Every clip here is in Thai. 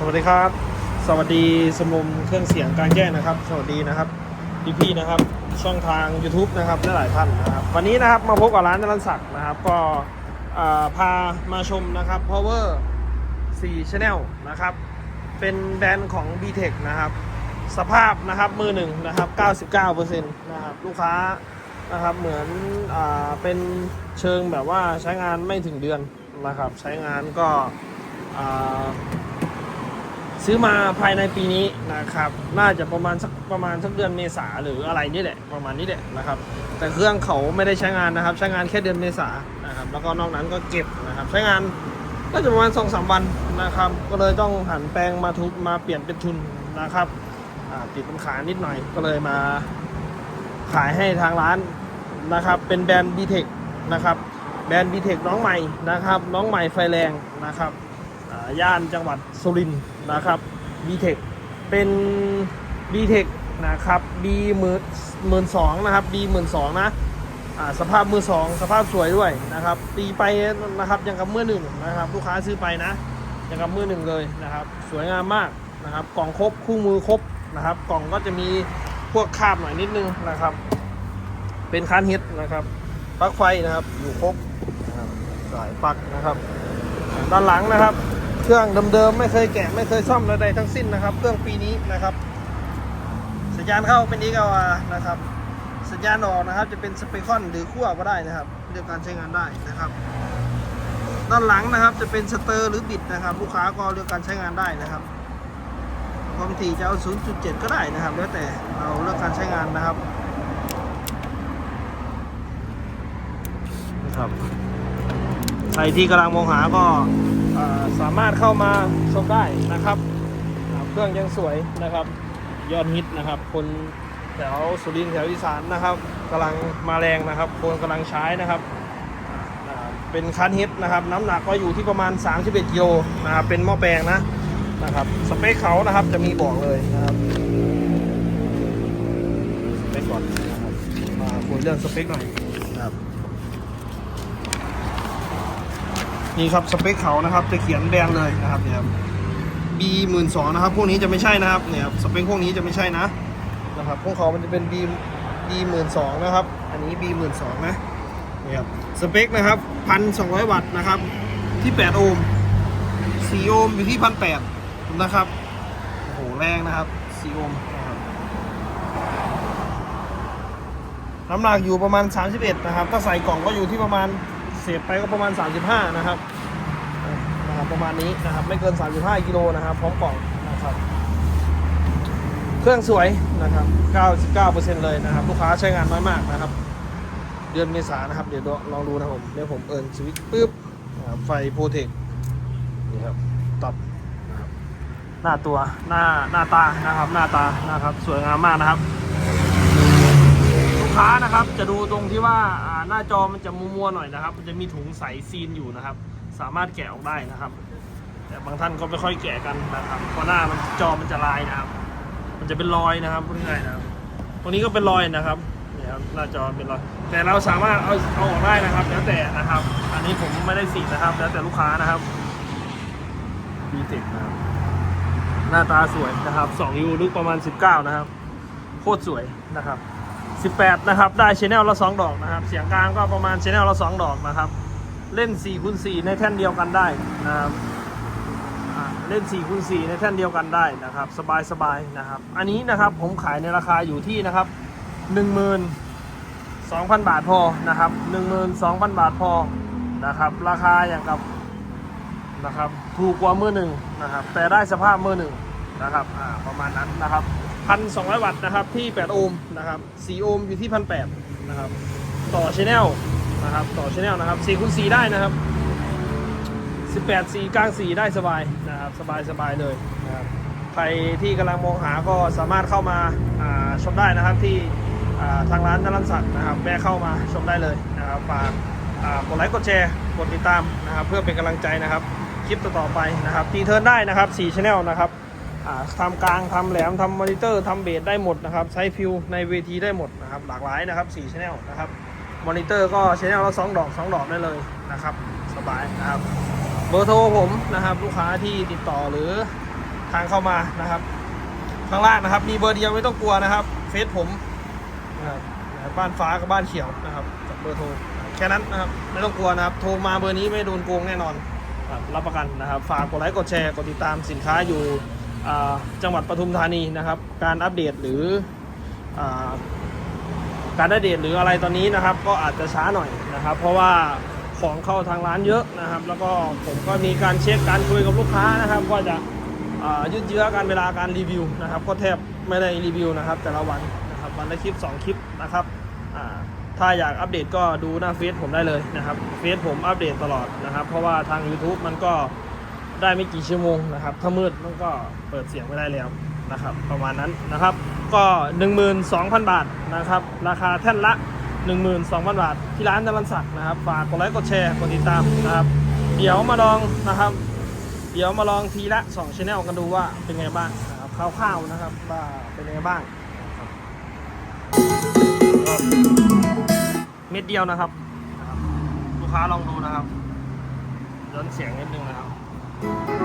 สวัสดีครับ สวัสดีสมรมเครื่องเสียงกางแจ้งนะครับ สวัสดีนะครับพี่พี่นะครับช่องทาง YouTube นะครับและหลายท่านนะครับวันนี้นะครับมาพบกับร้านนรันศักดิ์นะครับ ก็พามาชมนะครับ Power 4 Channel นะครับ เป็นแบรนด์ของ b t e c h นะครับ สภาพนะครับมือหนึ่งนะครับ 99%นะครับลูกค้านะครับเหมือนอเป็นเชิงแบบว่าใช้งานไม่ถึงเดือนนะครับ ใช้งานก็ ซื้อมาภายในปีนี้นะครับ น่าจะประมาณสักประมาณสักเดือนเมษาหรืออะไรนี่แหละประมาณนี้แหละนะครับ แต่เครื่องเขาไม่ได้ใช้งานนะครับ ใช้งานแค่เดือนเมษานะครับ แล้วก็นอกนั้นก็เก็บนะครับ ใช้งานก็จะประมาณสองสามวันนะครับ ก็เลยต้องหันแปลงมาทุบมาเปลี่ยนเป็นทุนนะครับติดปัญหานิดหน่อยก็เลยมาขายให้ทางร้านนะครับ เป็นแบรนด์ b t e c h นะครับ แบรนด์ b t e c h น้องใหม่นะครับ น้องใหม่ไฟแรงนะครับ ย่านจังหวัดสุรินทร์นะครับ b t e c เป็น b t e c นะครับ B หมื่นหมื่นสองนะครับ B หมื่นสองนะสภาพมือสองสภาพสวยด้วยนะครับ ตีไปนะครับยังกับมือหนึ่งนะครับ ลูกค้าซื้อไปนะยังกับมือหนึ่งเลยนะครับ สวยงามมากนะครับ กล่องครบคู่มือครบนะครับ กล่องก็จะมีพวกคาบหน่อยนิดนึงนะครับ เป็นคันฮิตนะครับปลั๊กไฟนะครับอยู่ครบนะครับสายปลั๊กนะครับ ด้านหลังนะครับ เครื่องเดิมๆไม่เคยแกะไม่เคยซ่อมใดๆทั้งสิ้นนะครับ เครื่องปีนี้นะครับ สัญญาณเข้าเป็นอีกเอานะครับ สัญญาณออกนะครับ จะเป็นสเปคอนหรือขั้วก็ได้นะครับเรื่องการใช้งานได้นะครับด้านหลังนะครับจะเป็นสเตอร์หรือบิดนะครับ ลูกค้าก็เลือกการใช้งานได้นะครับความถี่จะเอา 0.7 ก็ได้นะครับ แล้วแต่เราเลือกการใช้งานนะครับนะครับใครที่กำลังมองหาก็ สามารถเข้ามาชมได้นะครับ เครื่องยังสวยนะครับ ยอดฮิตนะครับ คนแถวสุรินทร์แถวอีสานนะครับกำลังมาแรงนะครับ คนกำลังใช้นะครับเป็นคันฮิตนะครับ น้ำหนักก็อยู่ที่ประมาณ 31กิโลนะครับเป็นหม้อแปลงนะนะครับสเปคเขานะครับจะมีบอกเลยนะครับสเปคก่อนนะครับมาคุยเรื่องสเปคหน่อย นี่ครับสเปคเขานะครับจะเขียนแบรนด์เลยนะครับเนี่ยบ B หมื่นสองนะครับพวกนี้จะไม่ใช่นะครับเนี่ยสเปคพวกนี้จะไม่ใช่นะนะครับพวกเขามันจะเป็น B B หมื่นสองนะครับอันนี้ B หมื่นสองนะนี่ครับสเปคนะครับพันสองร้อยวัตต์นะครับที่แปดโอห์มสี่โอห์มอยู่ที่พันแปดนะครับโอ้โหแรงนะครับสี่โอห์มน้ำหนักอยู่ประมาณ 31 นะครับ ถ้าใส่กล่องก็อยู่ที่ประมาณ ษไปก็ประมาณ 35 นะครับนะครับ ประมาณนี้นะครับ ไม่เกิน 35 กิโลนะครับ พร้อมกล่องนะครับ เครื่องสวยนะครับ 99%เลยนะครับ ลูกค้าใช้งานน้อยมากนะครับ เดือนเมษานะครับ เดี๋ยวลองดูนะผมเดี๋ยวผมเอิร์นสวิตช์ปุ๊บไฟโปรเทคนี่ครับตัดนะครับหน้าตัวหน้าหน้าตานะครับ หน้าตานะครับ สวยงามมากนะครับ ค้านะครับ จะดูตรงที่ว่าหน้าจอมันจะมัวๆหน่อยนะครับ มันจะมีถุงใสซีนอยู่นะครับ สามารถแกะออกได้นะครับ แต่บางท่านก็ไม่ค่อยแกะกันนะครับเพราะหน้ามันจอมันจะลายนะครับ มันจะเป็นรอยนะครับพูดง่ายๆนะครับ ตรงนี้ก็เป็นรอยนะครับเนี่ยครับหน้าจอเป็นรอย แต่เราสามารถเอาเอาออกได้นะครับ แล้วแต่นะครับ อันนี้ผมไม่ได้สีนะครับ แล้วแต่ลูกค้านะครับดีเทคนะครับหน้าตาสวยนะครับ2ยูลึกประมาณ 19 นะครับ โคตรสวยนะครับ 18 นะครับ ได้ชแนลละ 2 ดอกนะครับ เสียงกลางก็ประมาณชแนลละ 2 ดอกนะครับ เล่น4คูณ4ในแท่นเดียวกันได้นะครับเล่น4คูณ4ในแท่นเดียวกันได้นะครับ สบายๆนะครับ อันนี้นะครับผมขายในราคาอยู่ที่นะครับ 12,000 บาทพอนะครับ 12,000 บาทพอนะครับ ราคาอย่างกับนะครับ ถูกกว่ามือหนึ่งนะครับ แต่ได้สภาพมือหนึ่งนะครับ ประมาณนั้นนะครับ 1,200 วัตต์นะครับที่ 8 โอห์มนะครับ4โอห์มอยู่ที่1,800นะครับต่อชแนลนะครับต่อชแนลนะครับ4คูณ4ได้นะครับ18 4กลาง4ได้สบายนะครับสบายสบายเลยนะครับใครที่กำลังมองหาก็สามารถเข้ามาชมได้นะครับที่ทางร้านนรันสัตว์นะครับแวะเข้ามาชมได้เลยนะครับฝากกดไลค์กดแชร์กดติดตามนะครับเพื่อเป็นกำลังใจนะครับคลิปต่อๆไปนะครับตีเทิร์นได้นะครับ4ชแนลนะครับ ทำกลางทำแหลมทำมอนิเตอร์ทำเบสได้หมดนะครับใช้ฟิวในเวทีได้หมดนะครับหลากหลายนะครับ4ชแนลนะครับมอนิเตอร์ก็ชแนลละ2ดอก2ดอกได้เลยนะครับสบายนะครับเบอร์โทรผมนะครับลูกค้าที่ติดต่อหรือทางเข้ามานะครับ ข้างล่างนะครับ มีเบอร์เดียวไม่ต้องกลัวนะครับเฟซผมนะครับบ้านฟ้ากับบ้านเขียวนะครับกับเบอร์โทรแค่นั้นนะครับไม่ต้องกลัวนะครับ โทรมาเบอร์นี้ไม่โดนโกงแน่นอนรับรับประกันนะครับ ฝากกดไลค์กดแชร์กดติดตามสินค้าอยู่ จังหวัดปทุมธานีนะครับ การอัปเดตหรืออการอัปเดตหรืออะไรตอนนี้นะครับ ก็อาจจะช้าหน่อยนะครับ เพราะว่าของเข้าทางร้านเยอะนะครับ แล้วก็ผมก็มีการเช็คการคุยกับลูกค้านะครับว่าจะยืดเยื้อการเวลาการรีวิวนะครับ ก็แทบไม่ได้รีวิวนะครับ แต่ละวันนะครับวันละคลิป 2 คลิปนะครับถ้าอยากอัปเดตก็ดูหน้าเฟซผมได้เลยนะครับเฟซผมอัปเดตตลอดนะครับ เพราะว่าทาง YouTube มันก็ ได้ไม่กี่ชั่วโมงนะครับ ถ้ามืดมันก็เปิดเสียงไม่ได้แล้วนะครับ ประมาณนั้นนะครับ ก็ 12,000 บาทนะครับ ราคาแท่นละ 12,000 บาท ที่ร้านจรันศักดิ์นะครับ ฝากกดไลค์กดแชร์กดติดตามนะครับ เดี๋ยวมาลองนะครับ เดี๋ยวมาลองทีละ2ชแนลกันดูว่าเป็นไงบ้างนะครับคร่าวๆนะครับว่าเป็นไงบ้างเม็ดเดียวนะครับนะครับลูกค้าลองดูนะครับย้อนเสียงนิดนึงนะครับ เ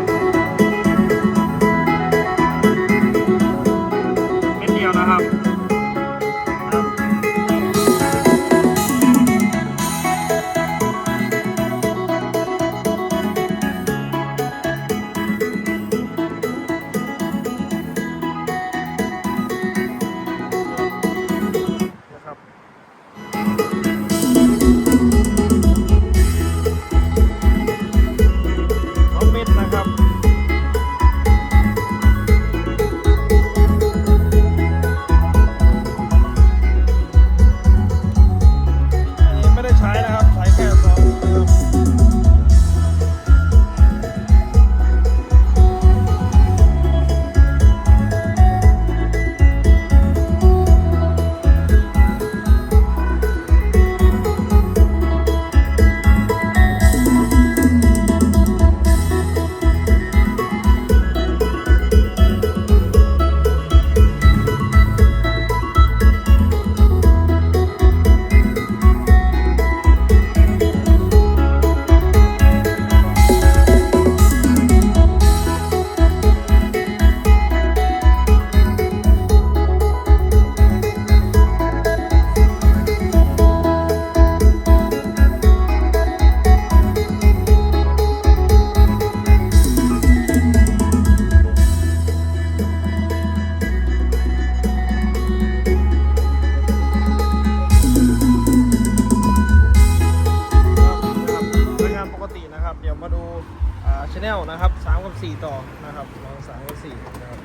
ชแนลนะครับสามกับสี่ต่อนะครับลองสามกับสี่นะครับ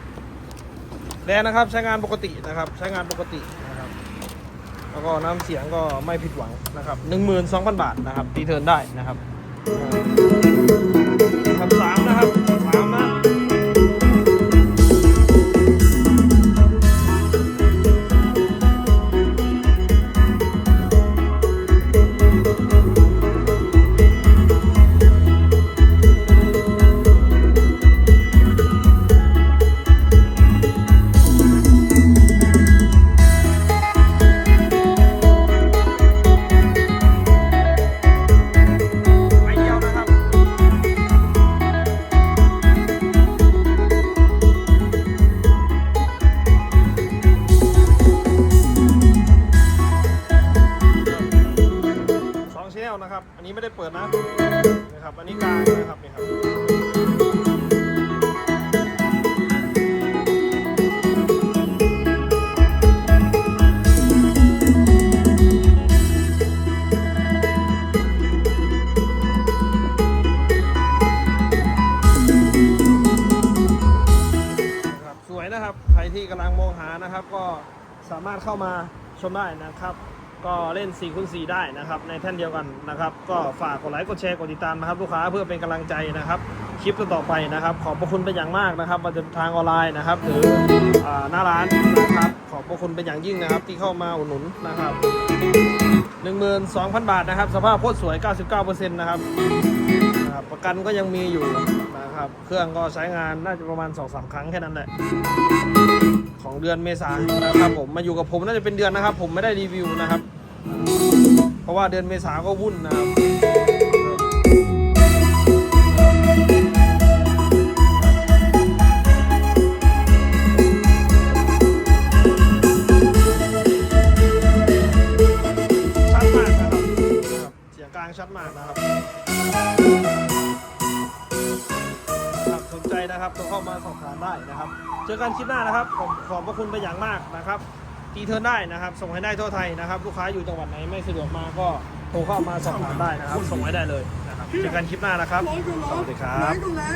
แดนนะครับใช้งานปกตินะครับใช้งานปกตินะครับแล้วก็น้ำเสียงก็ไม่ผิดหวังนะครับหนึ่งหมื่นสองพันบาทนะครับตีเทิร์นได้นะครับ นะครับ อันนี้ไม่ได้เปิดนะนะครับ อันนี้กลางนะครับนี่ครับนะครับ สวยนะครับ ใครที่กำลังมองหานะครับ ก็สามารถเข้ามาชมได้นะครับ ก็เล่น4คูณ4ได้นะครับ ในแท่นเดียวกันนะครับ ก็ฝากกดไลค์กดแชร์กดติดตามนะครับ ลูกค้าเพื่อเป็นกำลังใจนะครับ คลิปต่อไปนะครับ ขอบพระคุณเป็นอย่างมากนะครับมาจะทางออนไลน์นะครับ หรือหน้าร้านนะครับ ขอบพระคุณเป็นอย่างยิ่งนะครับ ที่เข้ามาอุดหนุนนะครับ 12,000 บาทนะครับ สภาพโคตรสวย 99%นะครับนะครับประกันก็ยังมีอยู่นะครับ เครื่องก็ใช้งานน่าจะประมาณ 2-3 ครั้งแค่นั้นแหละ ของเดือนเมษานะครับผมมาอยู่กับผมน่าจะเป็นเดือนนะครับ ผมไม่ได้รีวิวนะครับ เพราะว่าเดือนเมษาก็วุ่นนะครับเสียงกลางชัดมากนะครับ นะครับโทรเข้ามาสอบถามได้นะครับ เจอกันคลิปหน้านะครับผมขอบพระคุณไปอย่างมากนะครับตีเทิร์นได้นะครับ ส่งให้ได้ทั่วไทยนะครับ ลูกค้าอยู่จังหวัดไหนไม่สะดวกมาก็โทรเข้ามาสอบถามได้นะครับ ส่งให้ได้เลยนะครับ เจอกันคลิปหน้านะครับ สวัสดีครับ ร้อยกว่าล้าน